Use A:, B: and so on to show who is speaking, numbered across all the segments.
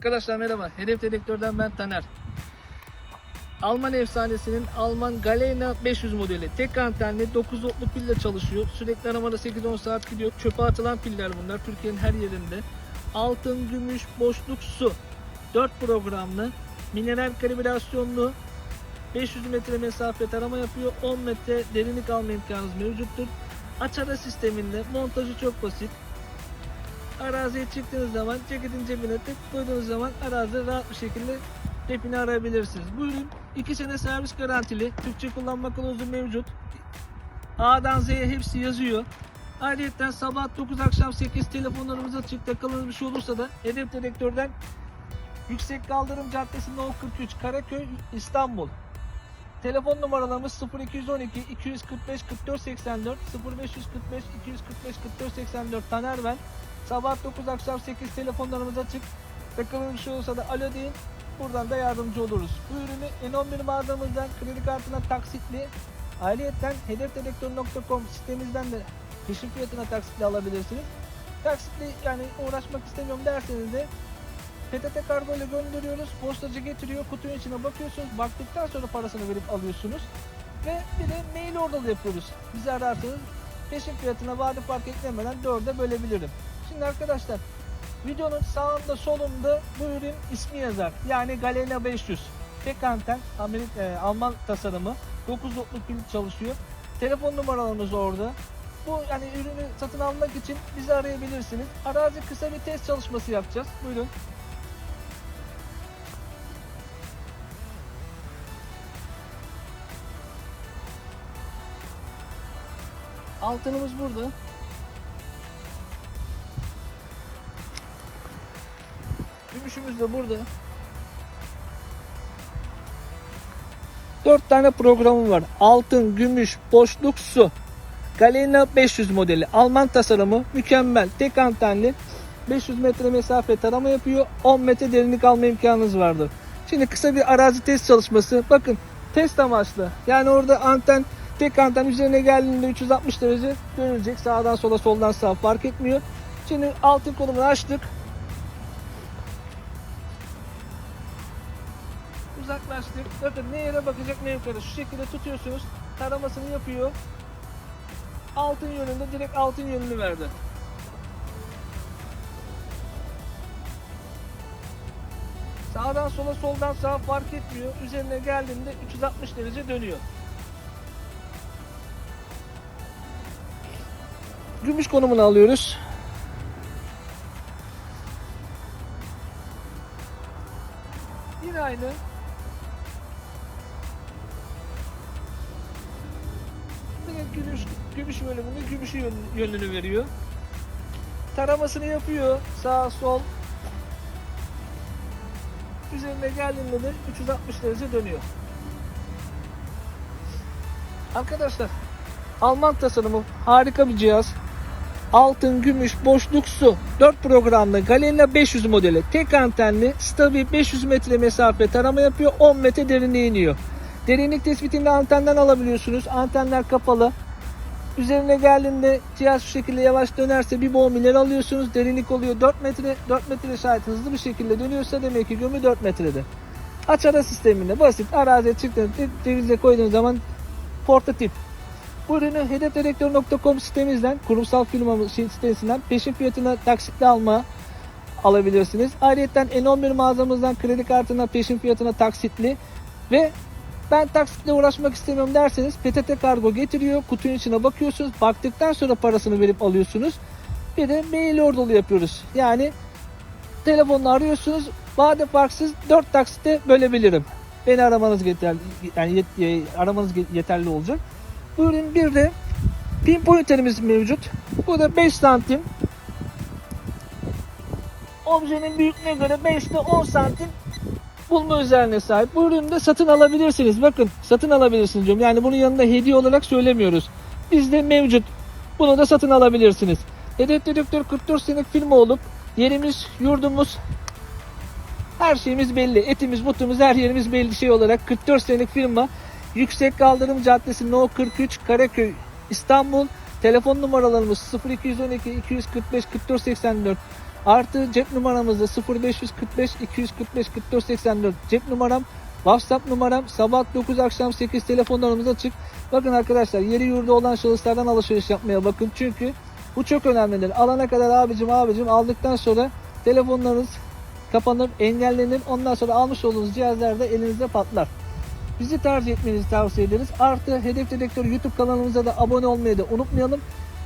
A: Arkadaşlar merhaba. Hedef Dedektör'den ben Taner. Alman efsanesinin Alman Galena 500 modeli. Tek antenli 9 voltluk pille çalışıyor. Sürekli aramada 8-10 saat gidiyor. Çöpe atılan piller bunlar. Türkiye'nin her yerinde. Altın, gümüş, boşluk, su. 4 programlı. Mineral kalibrasyonlu. 500 metre mesafe tarama yapıyor. 10 metre derinlik alma imkanınız mevcuttur. Açara sisteminde montajı çok basit. Araziye çıktığınız zaman ceketin cebine tık koyduğunuz zaman arazide rahat bir şekilde defini arayabilirsiniz. Bu ürün 2 sene servis garantili. Türkçe kullanma kılavuzu mevcut. A'dan Z'ye hepsi yazıyor. Ayrıca sabah 9 akşam 8 telefonlarımız açık takılınız bir şey olursa da hedef dedektörden Yüksek Kaldırım Caddesi No 43 Karaköy İstanbul. Telefon numaralarımız 0212 245 44 84 0545 245 44 84 Taner ben. Sabah 9 akşam 8 telefonlarımız açık. Takılır bir şey olursa da alo deyin. Buradan da yardımcı oluruz. Bu ürünü N11 mağazamızdan kredi kartına taksitli. Ayrıyeten hedefdedektör.com sitemizden de peşin fiyatına taksitli alabilirsiniz. Taksitli yani uğraşmak istemiyorum derseniz de PTT kargo ile gönderiyoruz. Postacı getiriyor. Kutunun içine bakıyorsunuz. Baktıktan sonra parasını verip alıyorsunuz. Ve bir de mail order yapıyoruz. Bizi ararsanız peşin fiyatına vade fark eklemeden 4'e bölebilirim. Şimdi arkadaşlar videonun sağında solunda bu ürün ismi yazar. Yani Galena 500. Tek anten Amerika, e, Alman tasarımı. 9 voltluk pil çalışıyor. Telefon numaralarımız orada. Bu yani ürünü satın almak için bizi arayabilirsiniz. Arazi kısa bir test çalışması yapacağız. Buyurun. Altınımız burada. Gümüşümüz de burada. Dört tane programım var. Altın, gümüş, boşluk, su. Galena 500 modeli. Alman tasarımı. Mükemmel. Tek antenli. 500 metre mesafe tarama yapıyor. 10 metre derinlik alma imkanınız vardır. Şimdi kısa bir arazi test çalışması. Bakın test amaçlı. Yani orada anten tek anten üzerine geldiğinde 360 derece dönecek. Sağdan sola soldan sağa fark etmiyor. Şimdi altın kolumunu açtık. Uzaklaştık. Bakın ne yere bakacak ne yukarı. Şu şekilde tutuyorsunuz. Taramasını yapıyor. Altın yönünde direkt altın yönünü verdi. Sağdan sola soldan sağa fark etmiyor. Üzerine geldiğinde 360 derece dönüyor. Gümüş konumunu alıyoruz. Yine aynı. Gümüş, gümüş bölümünde gümüşü yön- yönünü veriyor. Taramasını yapıyor. Sağ sol. Üzerine geldiğinde de 360 derece dönüyor. Arkadaşlar Alman tasarımı harika bir cihaz. Altın, gümüş, boşluk, su. 4 programlı Galena 500 modeli. Tek antenli, stabil 500 metre mesafe tarama yapıyor. 10 metre derinliğe iniyor. Derinlik tespitinde antenden alabiliyorsunuz. Antenler kapalı. Üzerine geldiğinde cihaz şu şekilde yavaş dönerse bir boğum alıyorsunuz. Derinlik oluyor 4 metre. 4 metre şayet hızlı bir şekilde dönüyorsa demek ki gömü 4 metrede. Aç ara sisteminde basit. Araziye çıktığınız cevize koyduğunuz zaman portatif. Bu ürünü hedefdedektör.com sitemizden, kurumsal firmamız sitesinden peşin fiyatına taksitle alma alabilirsiniz. Ayrıca N11 mağazamızdan kredi kartına peşin fiyatına taksitli ve ben taksitle uğraşmak istemiyorum derseniz PTT kargo getiriyor. Kutunun içine bakıyorsunuz. Baktıktan sonra parasını verip alıyorsunuz. Bir de mail ordolu yapıyoruz. Yani telefonla arıyorsunuz. Vade farksız 4 taksitte bölebilirim. Beni aramanız yeterli, yani yet- aramanız yeterli olacak. Bu ürün bir de pinpointerimiz mevcut. Bu da 5 santim. Objenin büyüklüğüne göre 5 ile 10 santim bulma özelliğine sahip. Bu ürünü de satın alabilirsiniz. Bakın satın alabilirsiniz diyorum. Yani bunun yanında hediye olarak söylemiyoruz. Bizde mevcut. Bunu da satın alabilirsiniz. Hedef Dedektör 44 senelik firma olup yerimiz, yurdumuz, her şeyimiz belli. Etimiz, butumuz, her yerimiz belli şey olarak 44 senelik firma. Yüksek Kaldırım Caddesi No 43 Karaköy İstanbul. Telefon numaralarımız 0212 245 44 84. Artı cep numaramızda 0545 245 44 84 cep numaram. WhatsApp numaram sabah 9 akşam 8 telefonlarımız açık. Bakın arkadaşlar yeri yurdu olan şahıslardan alışveriş yapmaya bakın. Çünkü bu çok önemlidir. Alana kadar abicim abicim aldıktan sonra telefonlarınız kapanır, engellenir. Ondan sonra almış olduğunuz cihazlar da elinizde patlar. Bizi tercih etmenizi tavsiye ederiz. Artı Hedef Dedektör YouTube kanalımıza da abone olmayı da unutmayalım.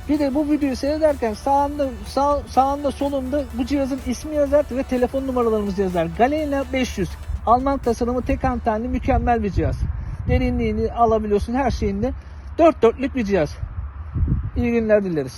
A: Bir de bu videoyu seyrederken sağında, sağ, sağında solunda bu cihazın ismi yazar ve telefon numaralarımız yazar. Galena 500. Alman tasarımı tek antenli mükemmel bir cihaz. Derinliğini alabiliyorsun her şeyinde. Dört dörtlük bir cihaz. İyi günler dileriz.